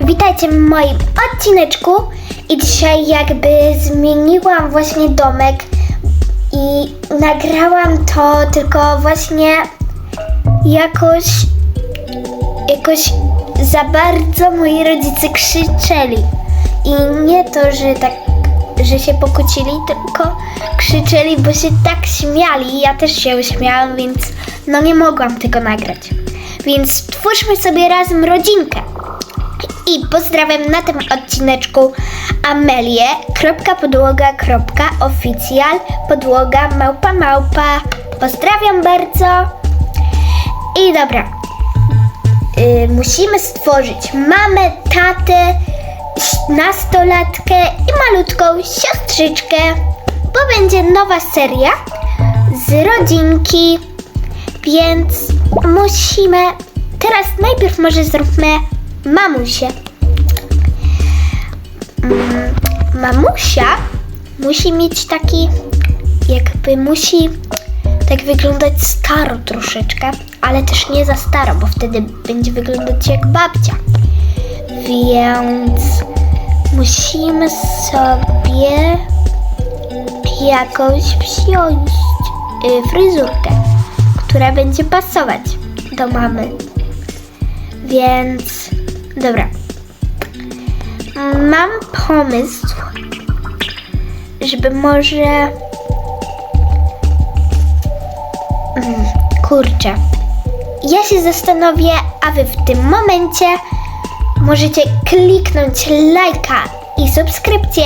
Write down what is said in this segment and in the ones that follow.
Witajcie w moim odcineczku i dzisiaj jakby zmieniłam właśnie domek i nagrałam to tylko właśnie jakoś jakoś za bardzo moi rodzice krzyczeli i nie to, że tak że się pokłócili, tylko krzyczeli, bo się tak śmiali. Ja też się uśmiałam, więc no nie mogłam tego nagrać. Więc twórzmy sobie razem rodzinkę. I pozdrawiam na tym odcineczku Amelię, kropka podłoga, kropka oficjal, podłoga, małpa, małpa. Pozdrawiam bardzo. I dobra, y, musimy stworzyć mamę, tatę, nastolatkę i malutką siostrzyczkę, bo będzie nowa seria z rodzinki, więc musimy. Teraz najpierw może zróbmy mamusię. Mm, mamusia musi mieć taki, jakby musi tak wyglądać staro troszeczkę, ale też nie za staro, bo wtedy będzie wyglądać jak babcia. Więc musimy sobie jakoś wziąć y, fryzurkę, która będzie pasować do mamy. Więc dobra. Mam pomysł, żeby może. Mm, Kurczę. Ja się zastanowię, a wy w tym momencie możecie kliknąć lajka i subskrypcję.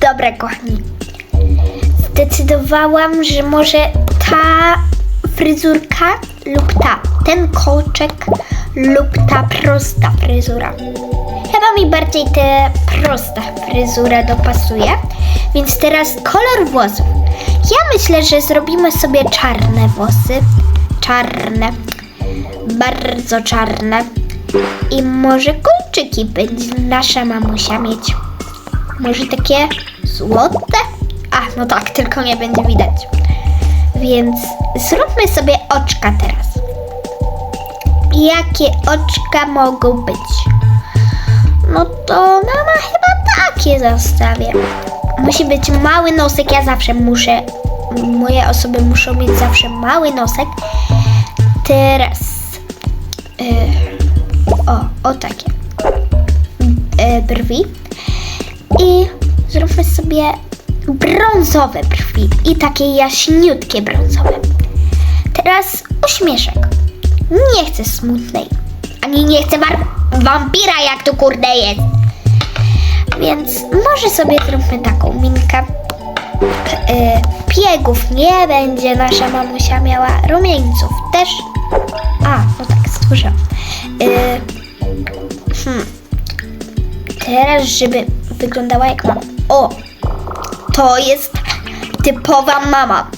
Dobra, kochani. Zdecydowałam, że może ta fryzurka lub ta, ten kolczek lub ta prosta fryzura. Chyba mi bardziej ta prosta fryzura dopasuje. Więc teraz kolor włosów. Ja myślę, że zrobimy sobie czarne włosy. Czarne. Bardzo czarne. I może kolczyki będzie nasza mamusia mieć. Może takie złote? A, no tak, tylko nie będzie widać. Więc zróbmy sobie oczka teraz. Jakie oczka mogą być? No to mama chyba takie zostawię. Musi być mały nosek, ja zawsze muszę, moje osoby muszą mieć zawsze mały nosek. Teraz, y, o, o takie y, brwi. I zróbmy sobie brązowe brwi i takie jaśniutkie brązowe. Teraz uśmieszek. Nie chcę smutnej, ani nie chcę wampira, jak to kurde jest. Więc może sobie zróbmy taką minkę. Yy, piegów nie będzie, nasza mamusia miała rumieńców też. A, no tak, stworzyłam. Yy, hmm. Teraz, żeby wyglądała jak mama. O! To jest typowa mama.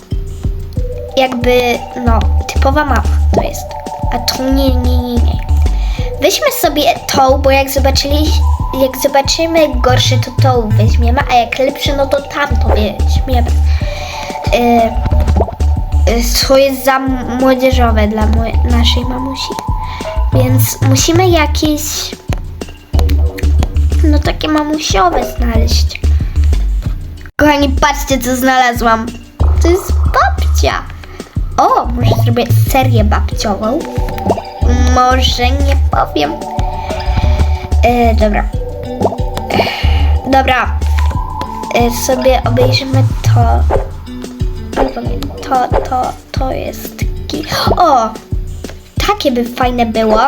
Jakby, no, typowa mama to jest. A tu nie, nie, nie, nie. Weźmy sobie tą, bo jak zobaczyli, jak zobaczymy gorszy, to tą weźmiemy, a jak lepszy, no to tamto weźmiemy. Yy, yy, to jest za młodzieżowe dla naszej mamusi. Więc musimy jakieś no takie mamusiowe znaleźć. Kochani, patrzcie co znalazłam. To jest babcia. O, może zrobię serię babciową. Może nie powiem. E, dobra. E, dobra. E, sobie obejrzymy to. To, to, to jest taki. O! Takie by fajne było.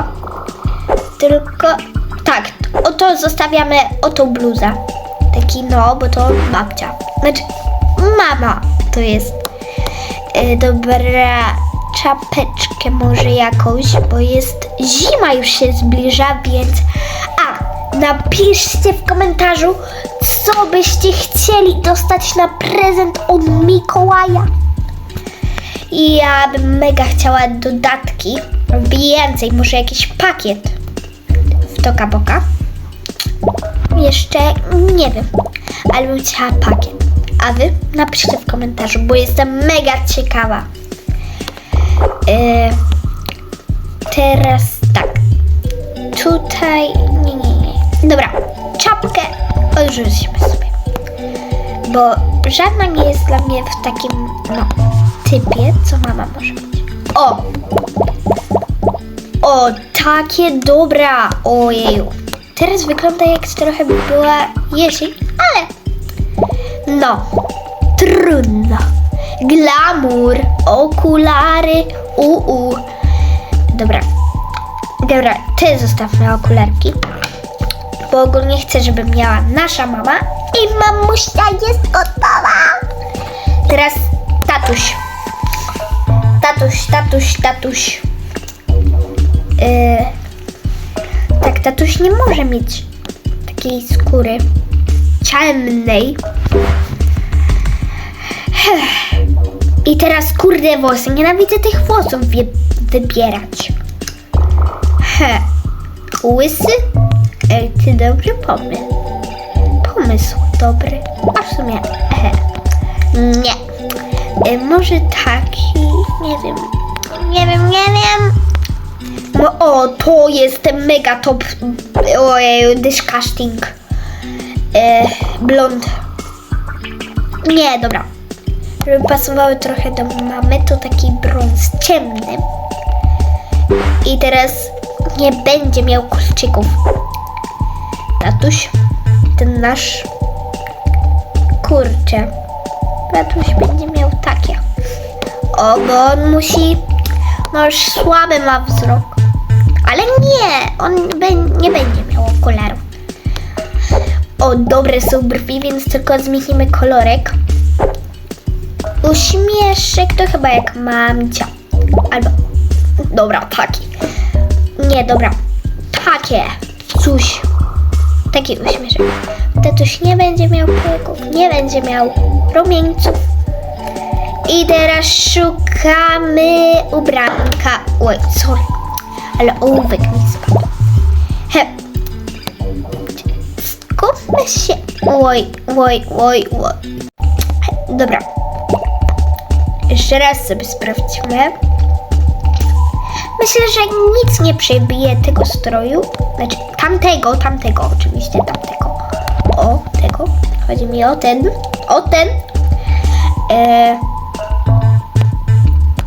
Tylko tak, oto zostawiamy oto bluzę. Taki no, bo to babcia. Znaczy, mama to jest. E, dobra, czapeczkę może jakąś, bo jest zima już się zbliża, więc. A, napiszcie w komentarzu, co byście chcieli dostać na prezent od Mikołaja. Ja bym mega chciała dodatki, więcej, może jakiś pakiet w Toka Boka. Jeszcze nie wiem, ale bym chciała pakiet. A wy napiszcie w komentarzu, bo jestem mega ciekawa. E, teraz tak. tutaj. Nie, nie, nie. Dobra, czapkę odrzućmy sobie. Bo żadna nie jest dla mnie w takim no, typie, co mama może mieć. O! O, takie dobra! Ojeju. Teraz wygląda jak trochę by była jesień, ale no, trudno. Glamour, okulary, uu. Dobra, dobra, ty zostawmy okularki. Bo ogólnie chcę, żeby miała nasza mama i mamusia jest gotowa. Teraz tatuś. Tatuś, tatuś, tatuś. Yy, tak, tatuś nie może mieć takiej skóry ciemnej. I teraz kurde włosy. Nienawidzę tych włosów wy- wybierać. He. Łysy? Ej, ty dobry pomysł. Pomysł dobry. A w sumie, he. Nie. E, może taki, nie wiem. Nie wiem, nie wiem. No o, to jest ten mega top. Ojej, disgusting. E, blond. Nie, dobra. Żeby pasowały trochę do mamy, to taki brąz ciemny. I teraz nie będzie miał kolczyków. Tatuś, ten nasz. Kurczę. Tatuś będzie miał takie. O, bo on musi. No już słaby ma wzrok. Ale nie, on nie będzie miał okularów. O, dobre są brwi, więc tylko zmienimy kolorek. Uśmieszek to chyba jak mamcia. Albo, dobra, taki. Nie, dobra, takie. Coś. Taki uśmieszek. Tatuś nie będzie miał pyków, nie będzie miał rumieńców. I teraz szukamy ubranka. Oj, sorry. Ale ołówek mi spadł. He. Skupmy się. Oj, oj, oj, oj. Dobra. Jeszcze raz sobie sprawdźmy. Myślę, że nic nie przebije tego stroju. Znaczy tamtego, tamtego oczywiście, tamtego. O, tego. Chodzi mi o ten. O ten. E,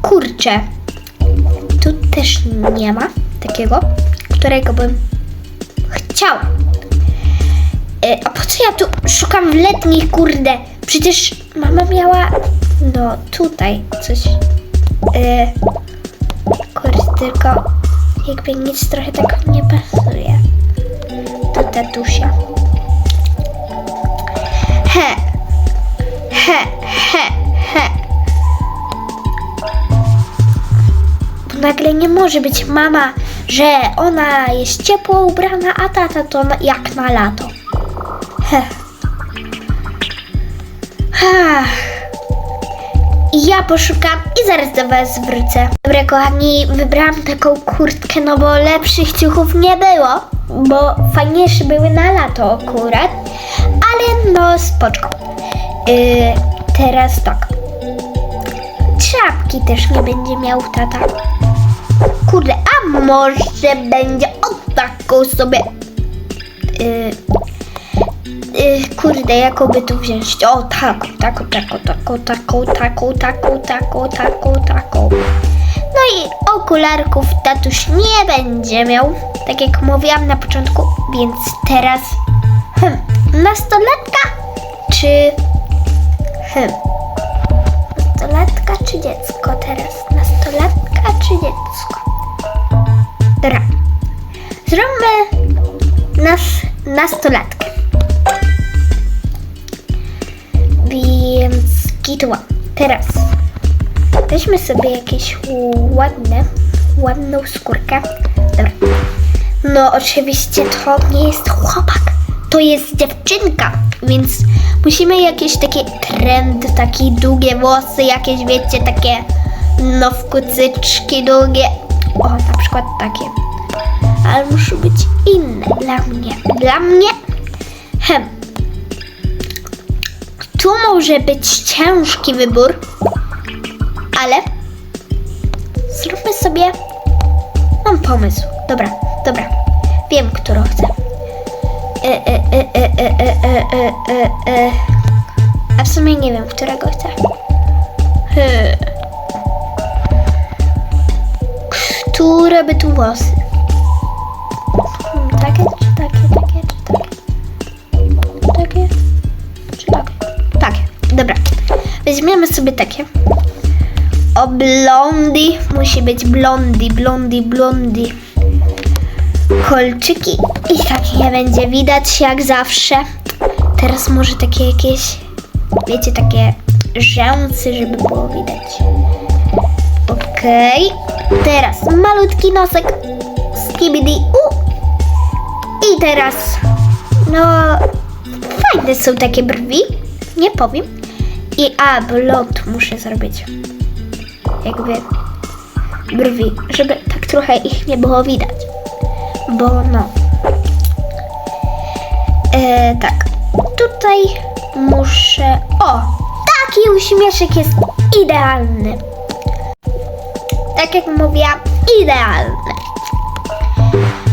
kurczę. Tu też nie ma takiego, którego bym chciała. E, a po co ja tu szukam letnich, kurde? Przecież mama miała, no tutaj coś. E, kurde, tylko jakby nic trochę tak nie pasuje do tatusia. He, he, he, he. Bo nagle nie może być mama, że ona jest ciepło ubrana, a tata to jak na lato. Heh. Ach. Ja poszukam i zaraz do Was wrócę. Dobra, kochani, wybrałam taką kurtkę, no bo lepszych ciuchów nie było, bo fajniejsze były na lato akurat, ale no spoczko. Yy, teraz tak. Czapki też nie będzie miał tata. Kurde, a może będzie o taką sobie. Yy, kurde, jaką by tu wziąć? O, taką, taką, taką, taką, taką, taką, taką, taką, taką, taką. No i okularków tatuś nie będzie miał, tak jak mówiłam na początku, więc teraz hmm, nastolatka czy hmm, nastolatka czy dziecko teraz? Nastolatka czy dziecko? Dobra. Zróbmy nas nastolatkę. Gitła. Teraz weźmy sobie jakieś ładne, ładną skórkę. Dobra. No oczywiście to nie jest chłopak, to jest dziewczynka, więc musimy jakieś takie trend, takie długie włosy, jakieś wiecie, takie no w kucyczki długie. O, na przykład takie. Ale muszą być inne dla mnie. Dla mnie? Hem. Tu może być ciężki wybór, ale zróbmy sobie. Mam pomysł. Dobra, dobra. Wiem, którą chcę. A w sumie nie wiem, którego chcę. Hmm. Które by tu włosy? Weźmiemy sobie takie. O blondi, musi być blondi, blondi, blondi. Kolczyki i tak nie będzie widać jak zawsze. Teraz może takie jakieś, wiecie, takie rzęsy, żeby było widać. Okej. Teraz malutki nosek skibidi u. I teraz, no, fajne są takie brwi, nie powiem. I a, blond muszę zrobić. Jakby brwi, żeby tak trochę ich nie było widać. Bo no. E, tak, tutaj muszę. O! Taki uśmieszek jest idealny. Tak jak mówiłam, idealny.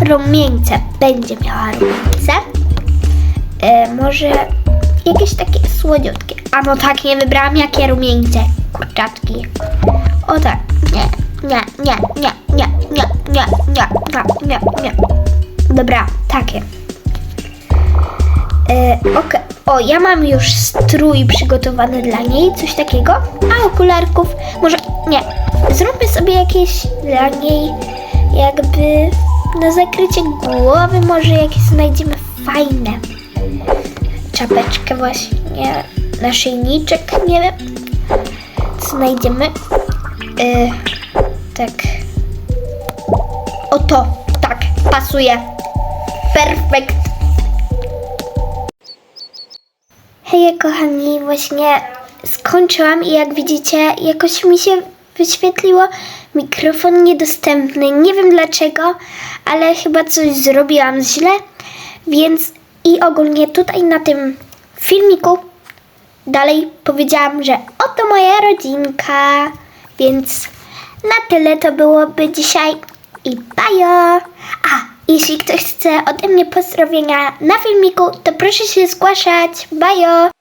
Rumieńce będzie miała rumieńce. E, może jakieś takie słodziutkie. A no tak, nie wybrałam jakie rumieńce. Kurczaczki. O tak. Nie, nie, nie, nie, nie, nie, nie, nie, nie, nie, nie. Dobra, takie. E, Okej. O, ja mam już strój przygotowany dla niej, coś takiego. A okularków, może nie. Zróbmy sobie jakieś dla niej jakby na zakrycie głowy, może jakieś znajdziemy fajne. Czapeczkę właśnie, naszyjniczek, nie wiem. Co znajdziemy? E, tak. O to, tak, pasuje. Perfekt. Hej kochani, właśnie skończyłam i jak widzicie, jakoś mi się wyświetliło mikrofon niedostępny. Nie wiem dlaczego, ale chyba coś zrobiłam źle, więc i ogólnie tutaj na tym filmiku dalej powiedziałam, że oto moja rodzinka, więc na tyle to byłoby dzisiaj i bajo! A, jeśli ktoś chce ode mnie pozdrowienia na filmiku, to proszę się zgłaszać. Bajo!